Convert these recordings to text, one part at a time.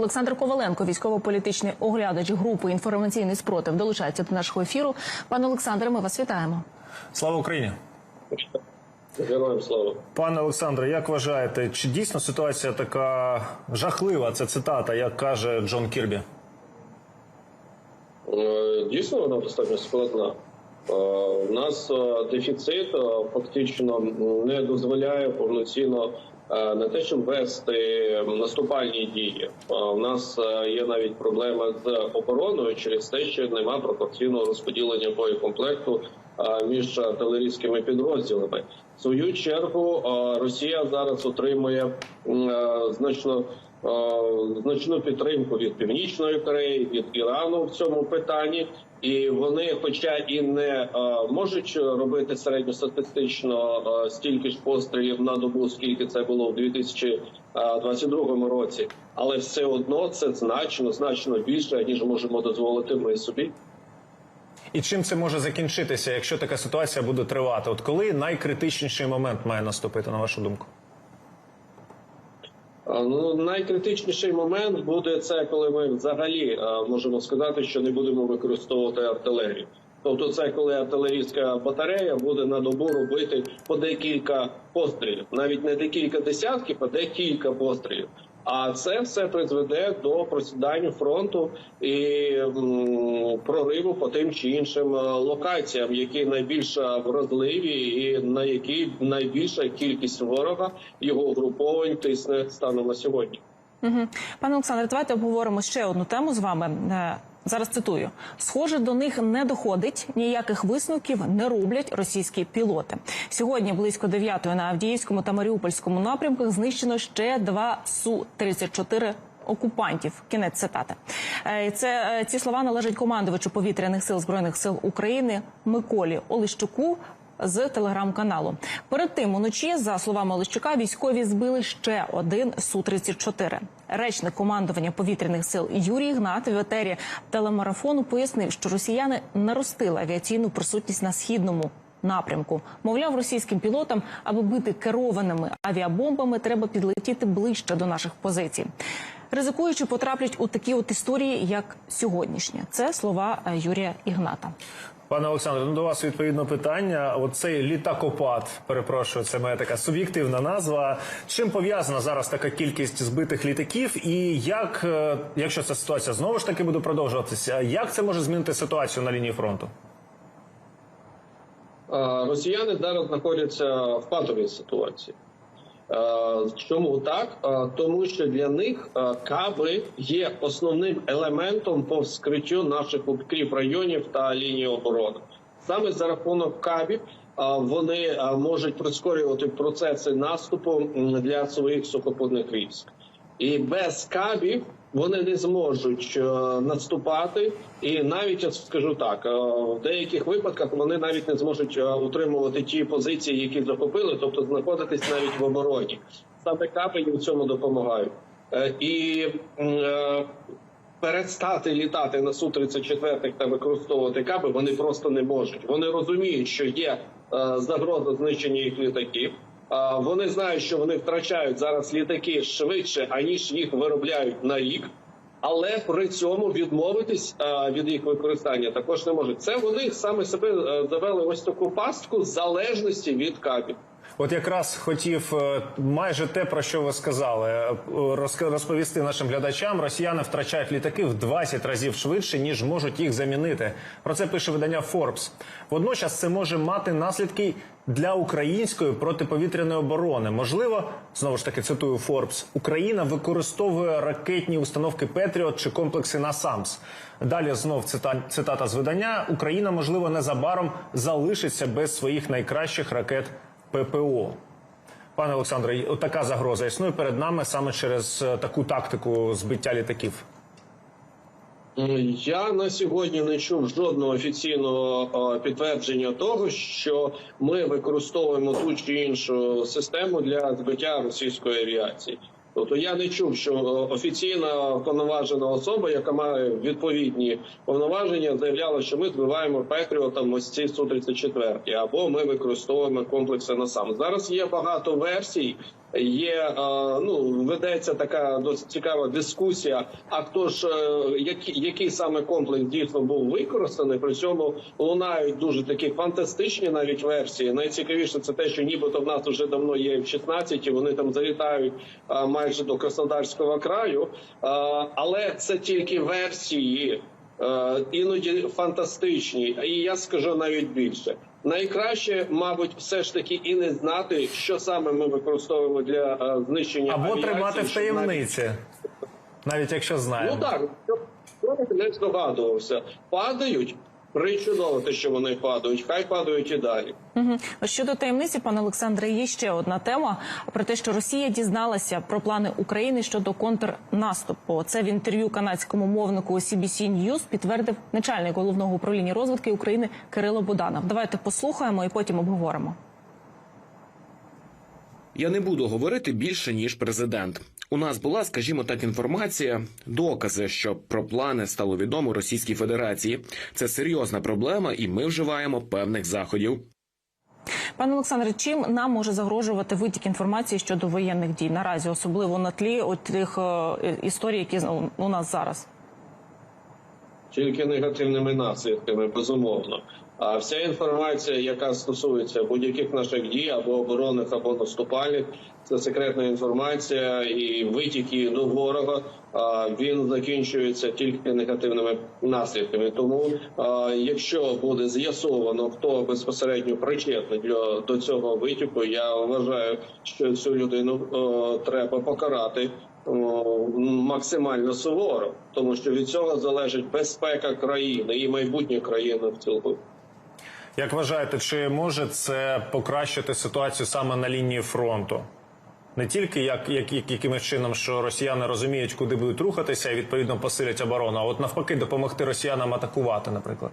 Олександр Коваленко, військово-політичний оглядач групи інформаційний спротив, долучається до нашого ефіру. Пане Олександре, ми вас вітаємо. Слава Україні, Героям слава. пане Олександре. Як вважаєте, чи дійсно ситуація така жахлива? Це цитата, як каже Джон Кірбі? Е, Дійсно, вона достатньо складна. Е, У нас е, дефіцит е, фактично не дозволяє повноцінно е, не те, щоб вести наступальні дії. Е, У нас е, є навіть проблема з обороною через те, що немає пропорційного розподілення боєкомплекту е, між артилерійськими підрозділами. В свою чергу е, Росія зараз отримує е, значно е, значну підтримку від північної Кореї, від Ірану в цьому питанні, і вони, хоча і не е, можуть робити середньостатистично е, стільки ж пострілів на добу, скільки це було в 2022 році, але все одно це значно значно більше ніж можемо дозволити ми собі. І чим це може закінчитися, якщо така ситуація буде тривати? От коли найкритичніший момент має наступити, на вашу думку? Ну, найкритичніший момент буде це, коли ми взагалі можемо сказати, що не будемо використовувати артилерію. Тобто, це коли артилерійська батарея буде на добу робити по декілька пострілів, навіть не декілька десятків, а декілька пострілів. А це все призведе до просідання фронту і прориву по тим чи іншим е, локаціям, які найбільш вразливі, і на які найбільша кількість ворога його угруповань тисне станом на сьогодні. Пане Олександре, давайте обговоримо ще одну тему з вами. Зараз цитую: схоже, до них не доходить ніяких висновків не роблять російські пілоти. Сьогодні близько 9 на Авдіївському та Маріупольському напрямках знищено ще два су 34 Окупантів, кінець цитати. Е, Це е, ці слова належать командувачу повітряних сил збройних сил України Миколі Олещуку з телеграм-каналу. Перед тим уночі, за словами Олещука, військові збили ще один су 34 Речник командування повітряних сил Юрій Гнат в етері телемарафону пояснив, що росіяни наростили авіаційну присутність на східному напрямку. Мовляв, російським пілотам, аби бити керованими авіабомбами, треба підлетіти ближче до наших позицій. Ризикуючи, потраплять у такі от історії, як сьогоднішня. Це слова е, Юрія Ігната. Пане Олександре, ну до вас відповідно питання. Оцей літакопад, перепрошую, це моя така суб'єктивна назва. Чим пов'язана зараз така кількість збитих літаків, і як, е, якщо ця ситуація знову ж таки буде продовжуватися, як це може змінити ситуацію на лінії фронту? Е, Росіяни зараз знаходяться в патовій ситуації. Е, Чому так? Е, Тому що для них е, каби є основним елементом по вскриттю наших укріп районів та лінії оборони. Саме за рахунок кабів вони можуть прискорювати процеси наступу для своїх сухопутних військ. І без кабів вони не зможуть е, наступати, і навіть я скажу так, е, в деяких випадках вони навіть не зможуть е, утримувати ті позиції, які захопили, тобто знаходитись навіть в обороні. Саме їм в цьому допомагають. І перестати літати на су 34 та використовувати каби вони просто не можуть. Вони розуміють, що є е, загроза знищення їх літаків. Вони знають, що вони втрачають зараз літаки швидше, аніж їх виробляють на рік. Але при цьому відмовитись від їх використання також не можуть. Це вони саме себе е, завели ось таку пастку залежності від кабів. От якраз хотів е, майже те, про що ви сказали, е, розповісти нашим глядачам. Росіяни втрачають літаки в 20 разів швидше, ніж можуть їх замінити. Про це пише видання Forbes. Водночас це може мати наслідки для української протиповітряної оборони. Можливо, знову ж таки цитую Forbes, Україна використовує ракетні установки Петріот чи комплекси НАСАМС. Далі знов цита- цитата з видання: Україна, можливо, незабаром залишиться без своїх найкращих ракет. ППО. Пане Олександре, така загроза існує перед нами саме через е, таку тактику збиття літаків. Я на сьогодні не чув жодного офіційного е, підтвердження того, що ми використовуємо ту чи іншу систему для збиття російської авіації. Тобто я не чув, що е, офіційна повноважена особа, яка має відповідні повноваження, заявляла, що ми збиваємо Петріотом ось ці су 34 або ми використовуємо комплекси НАСАМ. Зараз є багато версій, Є е, ну ведеться така досить цікава дискусія. А хто ж е, який, який саме комплекс дійсно був використаний? При цьому лунають дуже такі фантастичні навіть версії. Найцікавіше це те, що нібито в нас вже давно є F-16, і вони там залітають е, майже до Краснодарського краю. Але це тільки версії. Іноді фантастичні, і я скажу навіть більше. Найкраще, мабуть, все ж таки і не знати, що саме ми використовуємо для е, знищення Або авіації, тримати в таємниці, навіть- навіть якщо знаємо. Ну так, щоб не здогадувався. Падають. Причудово те, що вони падають. Хай падають і далі. Угу. Щодо таємниці, пане Олександре, є ще одна тема про те, що Росія дізналася про плани України щодо контрнаступу. Це в інтерв'ю канадському мовнику CBC News підтвердив начальник головного управління розвідки України Кирило Буданов. Давайте послухаємо і потім обговоримо. Я не буду говорити більше ніж президент. У нас була, скажімо так, інформація, докази, що про плани стало відомо Російській Федерації. Це серйозна проблема, і ми вживаємо певних заходів. Пане Олександре, чим нам може загрожувати витік інформації щодо воєнних дій наразі, особливо на тлі от тих е, історій, які у нас зараз? Тільки негативними наслідками, безумовно. А вся інформація, яка стосується будь-яких наших дій або оборонних, або наступальних, це секретна інформація і витіки до ворога. Він закінчується тільки негативними наслідками. Тому, якщо буде з'ясовано, хто безпосередньо причетний для до цього витіку, я вважаю, що цю людину треба покарати максимально суворо, тому що від цього залежить безпека країни і майбутнє країни в цілому. Як вважаєте, чи може це покращити ситуацію саме на лінії фронту? Не тільки як, як, як якимось чином, що росіяни розуміють, куди будуть рухатися, і відповідно посилять оборону, а от навпаки, допомогти росіянам атакувати, наприклад.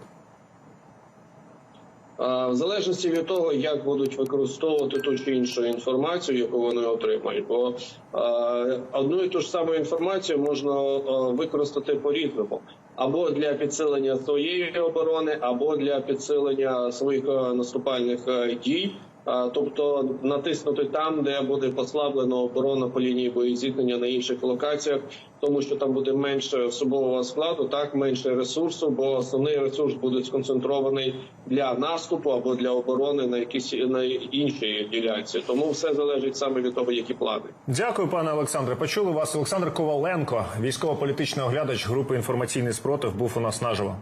В залежності від того, як будуть використовувати ту чи іншу інформацію, яку вони отримають, бо одну і ту ж саму інформацію можна використати по різному або для підсилення своєї оборони, або для підсилення своїх наступальних дій. Тобто натиснути там, де буде послаблено оборона по лінії боєзіткнення на інших локаціях, тому що там буде менше особового складу, так менше ресурсу, бо основний ресурс буде сконцентрований для наступу або для оборони на якісь на іншій ділянці. Тому все залежить саме від того, які плани. Дякую, пане Олександре. Почули вас. Олександр Коваленко, військово-політичний оглядач групи інформаційний спротив, був у нас наживо.